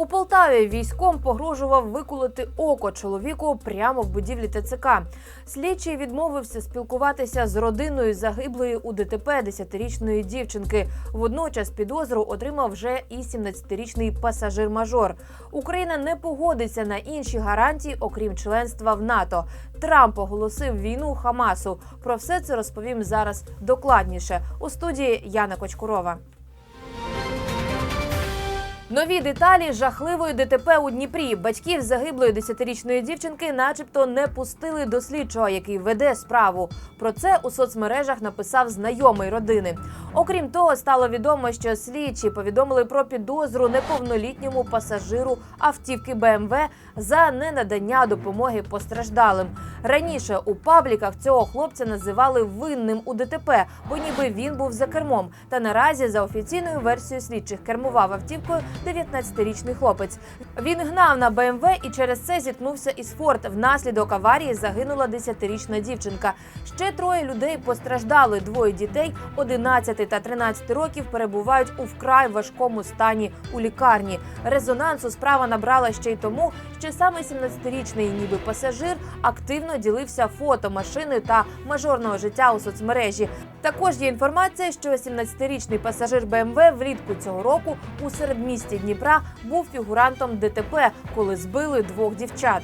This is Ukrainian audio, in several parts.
У Полтаві військом погрожував виколоти око чоловіку прямо в будівлі ТЦК. Слідчий відмовився спілкуватися з родиною загиблої у ДТП 10-річної дівчинки. Водночас підозру отримав вже і 17-річний пасажир-мажор. Україна не погодиться на інші гарантії, окрім членства в НАТО. Трамп оголосив війну Хамасу. Про все це розповім зараз докладніше у студії Яна Кочкурова. Нові деталі жахливої ДТП у Дніпрі. Батьків загиблої 10-річної дівчинки, начебто, не пустили до слідчого, який веде справу. Про це у соцмережах написав знайомий родини. Окрім того, стало відомо, що слідчі повідомили про підозру неповнолітньому пасажиру автівки БМВ за ненадання допомоги постраждалим. Раніше у пабліках цього хлопця називали винним у ДТП, бо ніби він був за кермом. Та наразі, за офіційною версією слідчих, кермував автівкою 19-річний хлопець. Він гнав на БМВ і через це зіткнувся із Форд. Внаслідок аварії загинула 10-річна дівчинка. Ще троє людей постраждали. Двоє дітей 11 та 13 років перебувають у вкрай важкому стані у лікарні. Резонансу справа набрала ще й тому, що саме 17-річний ніби пасажир активно ділився фото машини та мажорного життя у соцмережі. Також є інформація, що 17-річний пасажир БМВ влітку цього року у середмісті Дніпра був фігурантом ДТП, коли збили двох дівчат.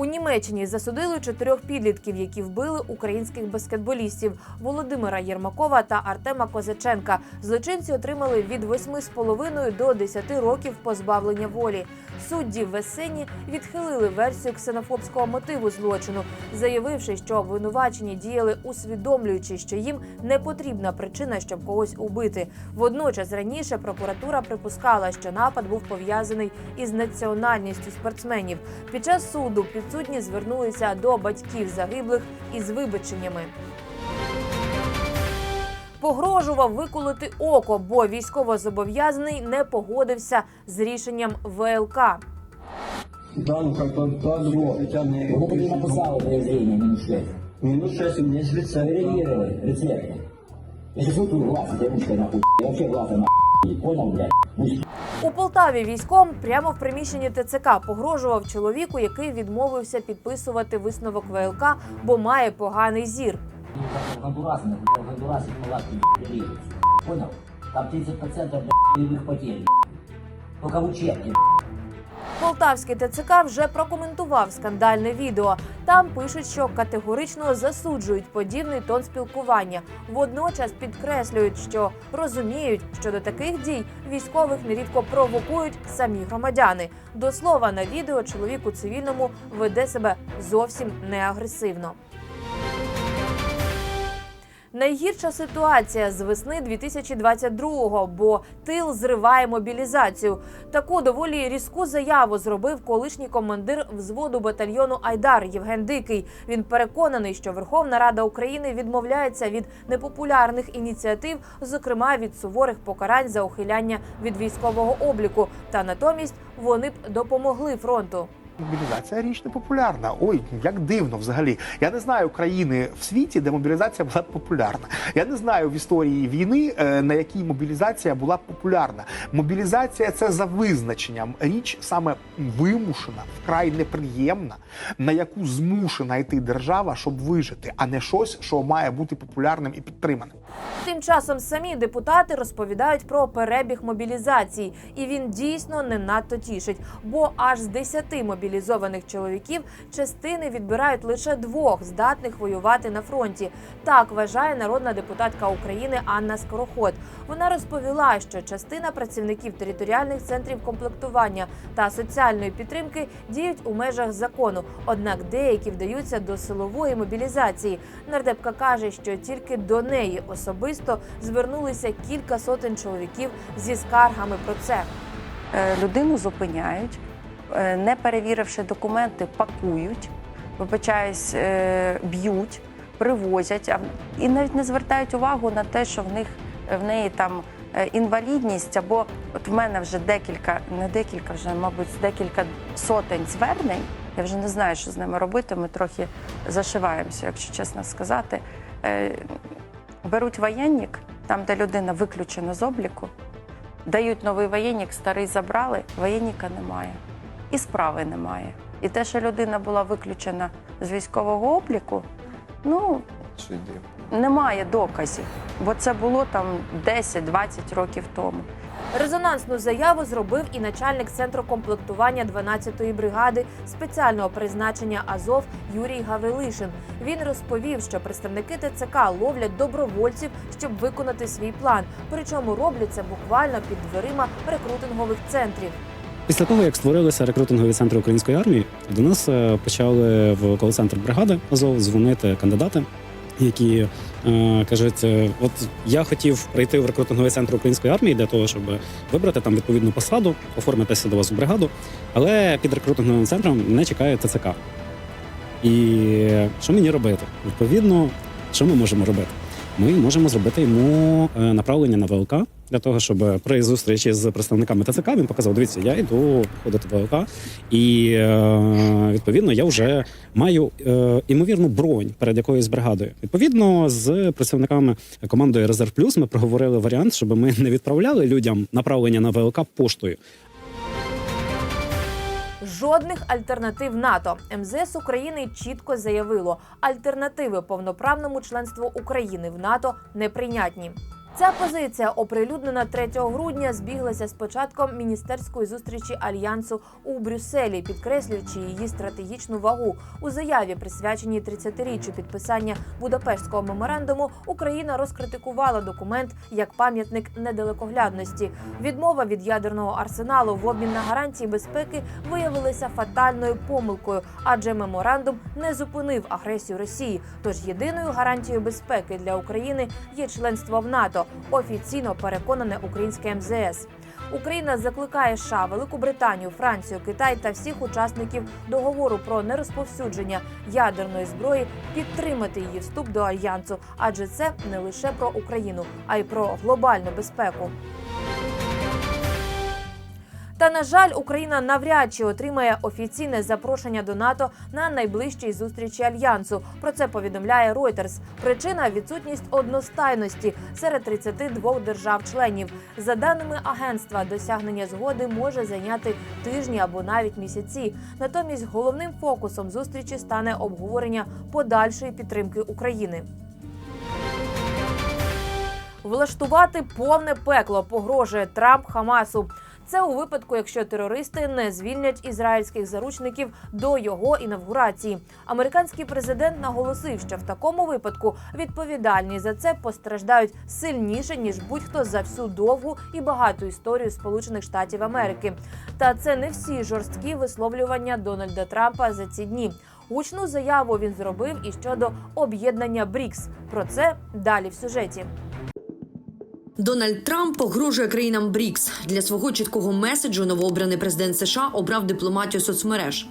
У Німеччині засудили чотирьох підлітків, які вбили українських баскетболістів Володимира Єрмакова та Артема Козаченка. Злочинці отримали від 8,5 до 10 років позбавлення волі. Судді Весені відхилили версію ксенофобського мотиву злочину, заявивши, що обвинувачені діяли усвідомлюючи, що їм не потрібна причина, щоб когось убити. Водночас раніше прокуратура припускала, що напад був пов'язаний із національністю спортсменів. Під час суду підсудні звернулися до батьків загиблих із вибаченнями. Погрожував виколоти око, бо військовозобов'язаний не погодився з рішенням ВЛК. Да, ну как бы подробно. Хотя мне... Вот ты написал подозрение минус 6. Минус 6 у меня есть лица. Реагировай, рецепты. Я сейчас вот глаз, тебе ручкой нахуй. Я вообще глаза нахуй. У Полтаві військом прямо в приміщенні ТЦК погрожував чоловіку, який відмовився підписувати висновок ВЛК, бо має поганий зір. Понял? Там 30% блядь, боевых потерь. Только в учебке. Полтавський ТЦК вже прокоментував скандальне відео. Там пишуть, що категорично засуджують подібний тон спілкування. Водночас підкреслюють, що розуміють, що до таких дій військових нерідко провокують самі громадяни. До слова, на відео чоловік у цивільному веде себе зовсім не агресивно. Найгірша ситуація з весни 2022-го, бо тил зриває мобілізацію. Таку доволі різку заяву зробив колишній командир взводу батальйону Айдар Євген Дикий. Він переконаний, що Верховна Рада України відмовляється від непопулярних ініціатив, зокрема від суворих покарань за ухиляння від військового обліку. Та натомість вони б допомогли фронту. Мобілізація річ не популярна. Ой, як дивно взагалі. Я не знаю країни в світі, де мобілізація була популярна. Я не знаю в історії війни, е, на якій мобілізація була популярна. Мобілізація це за визначенням річ саме вимушена, вкрай неприємна, на яку змушена йти держава, щоб вижити, а не щось, що має бути популярним і підтриманим. Тим часом самі депутати розповідають про перебіг мобілізації, і він дійсно не надто тішить, бо аж з 10 мобілізованих чоловіків частини відбирають лише двох здатних воювати на фронті. Так вважає народна депутатка України Анна Скороход. Вона розповіла, що частина працівників територіальних центрів комплектування та соціальної підтримки діють у межах закону однак деякі вдаються до силової мобілізації. Нардепка каже, що тільки до неї особисто звернулися кілька сотень чоловіків зі скаргами про це. Е, людину зупиняють, е, не перевіривши документи, пакують, вибачаюсь, е, б'ють, привозять і навіть не звертають увагу на те, що в них в неї там інвалідність, або от в мене вже декілька, не декілька, вже, мабуть, декілька сотень звернень. Я вже не знаю, що з ними робити. Ми трохи зашиваємося, якщо чесно сказати. Беруть воєнник, там, де людина виключена з обліку, Дають новий воєнник, старий забрали, воєнника немає. І справи немає. І те, що людина була виключена з військового обліку, ну немає доказів, бо це було там 10-20 років тому. Резонансну заяву зробив і начальник центру комплектування 12-ї бригади спеціального призначення Азов Юрій Гаврилишин. Він розповів, що представники ТЦК ловлять добровольців, щоб виконати свій план. Причому роблять це буквально під дверима рекрутингових центрів. Після того, як створилися рекрутингові центри української армії, до нас е, почали в кол-центр бригади Азов дзвонити кандидати, які е, кажуть: е, от я хотів прийти в рекрутинговий центр української армії для того, щоб вибрати там відповідну посаду, оформитися до вас у бригаду, але під рекрутинговим центром мене чекає ТЦК. І що мені робити? Відповідно, що ми можемо робити? Ми можемо зробити йому е, направлення на ВЛК для того, щоб при зустрічі з представниками ТЦК він показав: дивіться, я йду ходити ВЛК, і е, відповідно я вже маю е, імовірну бронь перед якоюсь бригадою. Відповідно, з представниками командою Резерв Плюс ми проговорили варіант, щоб ми не відправляли людям направлення на ВЛК поштою, Жодних альтернатив НАТО МЗС України чітко заявило, альтернативи повноправному членству України в НАТО неприйнятні. Ця позиція, оприлюднена 3 грудня, збіглася з початком міністерської зустрічі альянсу у Брюсселі, підкреслюючи її стратегічну вагу. У заяві, присвяченій 30-річчю підписання Будапештського меморандуму, Україна розкритикувала документ як пам'ятник недалекоглядності. Відмова від ядерного арсеналу в обмін на гарантії безпеки виявилася фатальною помилкою, адже меморандум не зупинив агресію Росії. Тож єдиною гарантією безпеки для України є членство в НАТО. Офіційно переконане українське МЗС. Україна закликає США, Велику Британію, Францію, Китай та всіх учасників договору про нерозповсюдження ядерної зброї підтримати її вступ до альянсу, адже це не лише про Україну, а й про глобальну безпеку. Та на жаль, Україна навряд чи отримає офіційне запрошення до НАТО на найближчій зустрічі альянсу. Про це повідомляє Reuters. Причина відсутність одностайності серед 32 держав-членів. За даними агентства, досягнення згоди може зайняти тижні або навіть місяці. Натомість головним фокусом зустрічі стане обговорення подальшої підтримки України. Влаштувати повне пекло погрожує Трамп Хамасу. Це у випадку, якщо терористи не звільнять ізраїльських заручників до його інавгурації. Американський президент наголосив, що в такому випадку відповідальні за це постраждають сильніше ніж будь-хто за всю довгу і багату історію Сполучених Штатів Америки. Та це не всі жорсткі висловлювання Дональда Трампа за ці дні. Гучну заяву він зробив і щодо об'єднання БРІКС. Про це далі в сюжеті. Дональд Трамп погрожує країнам БРІКС. Для свого чіткого меседжу новообраний президент США обрав дипломатію соцмереж.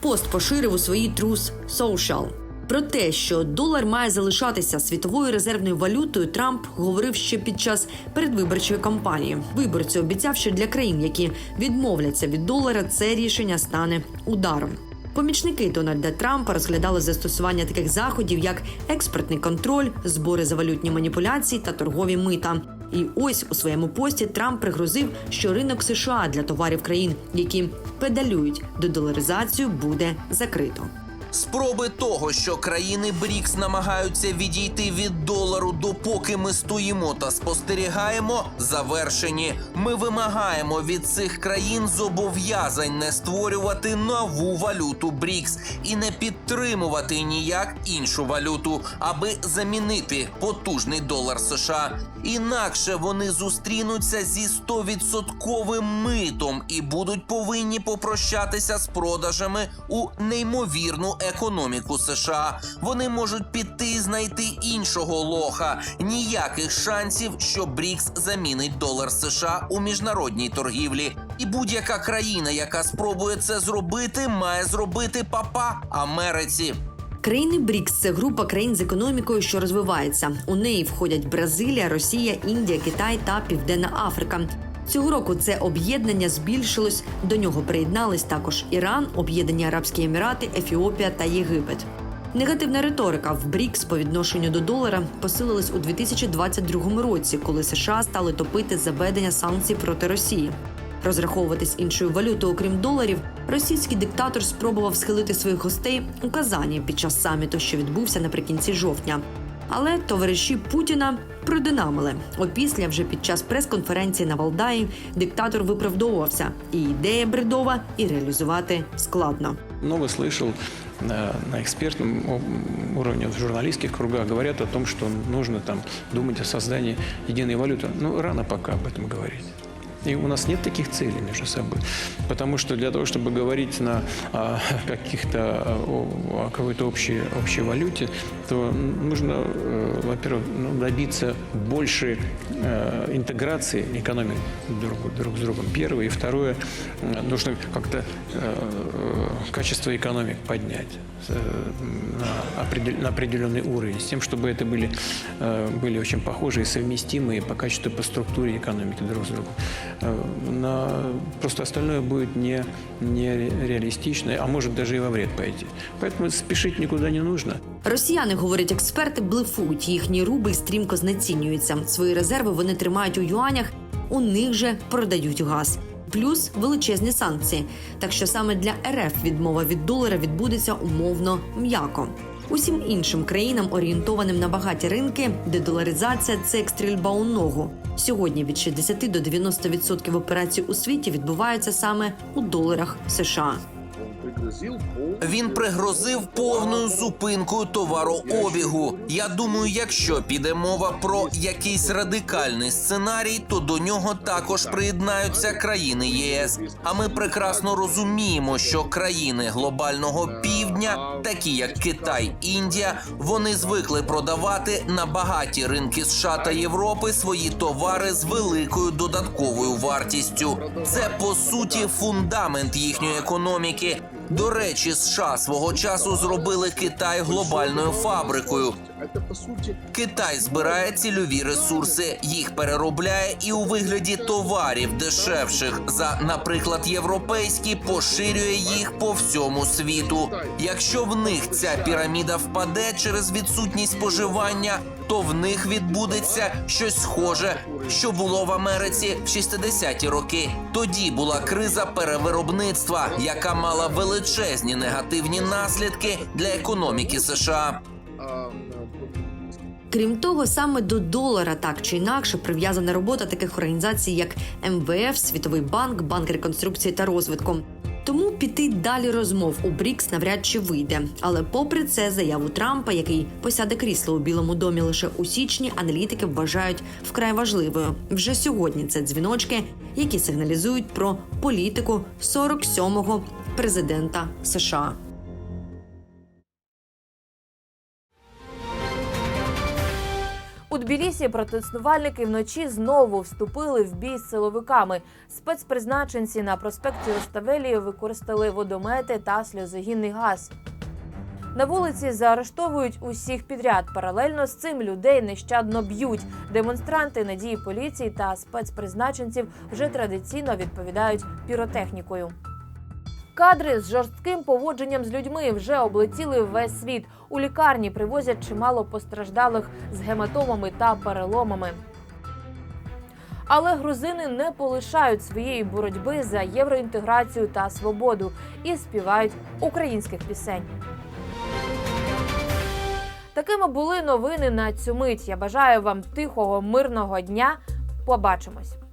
Пост поширив у своїй Truth Social. Про те, що долар має залишатися світовою резервною валютою, Трамп говорив ще під час передвиборчої кампанії. Виборці обіцяв, що для країн, які відмовляться від долара, це рішення стане ударом. Помічники Дональда Трампа розглядали застосування таких заходів, як експертний контроль, збори за валютні маніпуляції та торгові мита. І ось у своєму пості Трамп пригрозив, що ринок США для товарів країн, які педалюють до доларизацію, буде закрито. Спроби того, що країни БРІКС намагаються відійти від долару, допоки ми стоїмо та спостерігаємо, завершені. Ми вимагаємо від цих країн зобов'язань не створювати нову валюту БРІКС і не підтримувати ніяк іншу валюту, аби замінити потужний долар США. Інакше вони зустрінуться зі 100% митом і будуть повинні попрощатися з продажами у неймовірну економіку США. Вони можуть піти знайти іншого лоха. Ніяких шансів, що Брікс замінить долар США у міжнародній торгівлі. І будь-яка країна, яка спробує це зробити, має зробити папа Америці. Країни БРІКС – це група країн з економікою, що розвивається. У неї входять Бразилія, Росія, Індія, Китай та Південна Африка. Цього року це об'єднання збільшилось. До нього приєднались також Іран, Об'єднані Арабські Емірати, Ефіопія та Єгипет. Негативна риторика в БРІКС по відношенню до долара посилилась у 2022 році, коли США стали топити заведення санкцій проти Росії. Розраховуватись іншою валютою, окрім доларів, російський диктатор спробував схилити своїх гостей у Казані під час саміту, що відбувся наприкінці жовтня. Але товариші Путіна продинамили. Опісля, вже під час прес-конференції на Валдаї, диктатор виправдовувався. І ідея бредова, і реалізувати складно. Много слышал э, на экспертном о- уровне, в журналистских кругах говорят о том, что нужно там думать о создании единой валюты. Ну, рано пока об этом говорить. И у нас нет таких целей между собой. Потому что для того, чтобы говорить на а, каких-то о, какой-то общей, общей валюте, то нужно, э, во-первых, ну, добиться большей э, интеграции экономик друг, друг с другом. Первое. И второе, э, нужно как-то качество экономик поднять на, определенный уровень, с тем, чтобы это были, были очень похожие совместимые по качеству по структуре экономики друг с другом. Э, На, просто остальное будет не, не а может даже и во вред пойти. Поэтому спешить никуда не нужно. Росіяни, говорять експерти, блефують. Їхній рубль стрімко знецінюється. Свої резерви вони тримають у юанях, у них же продають газ. Плюс величезні санкції. Так що саме для РФ відмова від долара відбудеться умовно м'яко. Усім іншим країнам, орієнтованим на багаті ринки, де доларизація це як стрільба у ногу. Сьогодні від 60 до 90% операцій у світі відбуваються саме у доларах США. Він пригрозив повною зупинкою товарообігу. Я думаю, якщо піде мова про якийсь радикальний сценарій, то до нього також приєднаються країни ЄС. А ми прекрасно розуміємо, що країни глобального півдня, такі як Китай, Індія, вони звикли продавати на багаті ринки США та Європи свої товари з великою додатковою вартістю. Це по суті фундамент їхньої економіки. До речі, США свого часу зробили Китай глобальною фабрикою. Китай збирає цільові ресурси, їх переробляє і у вигляді товарів дешевших за, наприклад, європейські, поширює їх по всьому світу. Якщо в них ця піраміда впаде через відсутність споживання, то в них відбудеться щось схоже, що було в Америці в 60-ті роки. Тоді була криза перевиробництва, яка мала величезні негативні наслідки для економіки США. Крім того, саме до долара так чи інакше прив'язана робота таких організацій, як МВФ, Світовий банк, Банк реконструкції та розвитку. Тому піти далі розмов у БРІКС навряд чи вийде. Але попри це, заяву Трампа, який посяде крісло у Білому домі лише у січні, аналітики вважають вкрай важливою. Вже сьогодні це дзвіночки, які сигналізують про політику 47-го президента США. У Тбілісі протестувальники вночі знову вступили в бій з силовиками. Спецпризначенці на проспекті Оставелії використали водомети та сльозогінний газ. На вулиці заарештовують усіх підряд. Паралельно з цим людей нещадно б'ють. Демонстранти надії поліції та спецпризначенців вже традиційно відповідають піротехнікою. Кадри з жорстким поводженням з людьми вже облетіли весь світ. У лікарні привозять чимало постраждалих з гематомами та переломами. Але грузини не полишають своєї боротьби за євроінтеграцію та свободу і співають українських пісень. Такими були новини на цю мить. Я бажаю вам тихого, мирного дня. Побачимось.